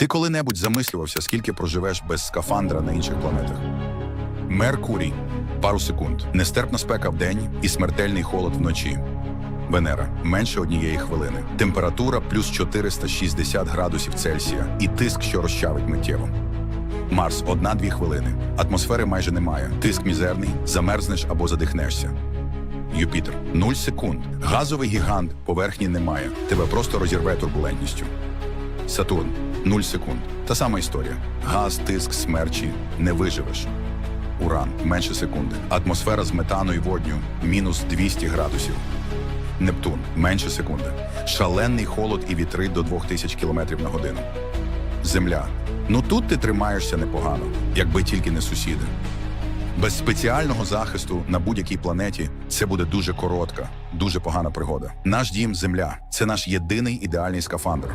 Ти коли-небудь замислювався, скільки проживеш без скафандра на інших планетах? Меркурій пару секунд, нестерпна спека вдень і смертельний холод вночі. Венера менше однієї хвилини. Температура плюс 460 градусів Цельсія і тиск, що розчавить миттєво. Марс одна-дві хвилини. Атмосфери майже немає. Тиск мізерний, замерзнеш або задихнешся. Юпітер 0 секунд. Газовий гігант, поверхні немає. Тебе просто розірве турбулентністю. Сатурн 0 секунд. Та сама історія. Газ, тиск, смерчі не виживеш. Уран менше секунди. Атмосфера з метану і водню мінус 200 градусів. Нептун менше секунди. Шалений холод і вітри до 2000 км на годину. Земля. Ну тут ти тримаєшся непогано, якби тільки не сусіди. Без спеціального захисту на будь-якій планеті це буде дуже коротка, дуже погана пригода. Наш дім Земля це наш єдиний ідеальний скафандр.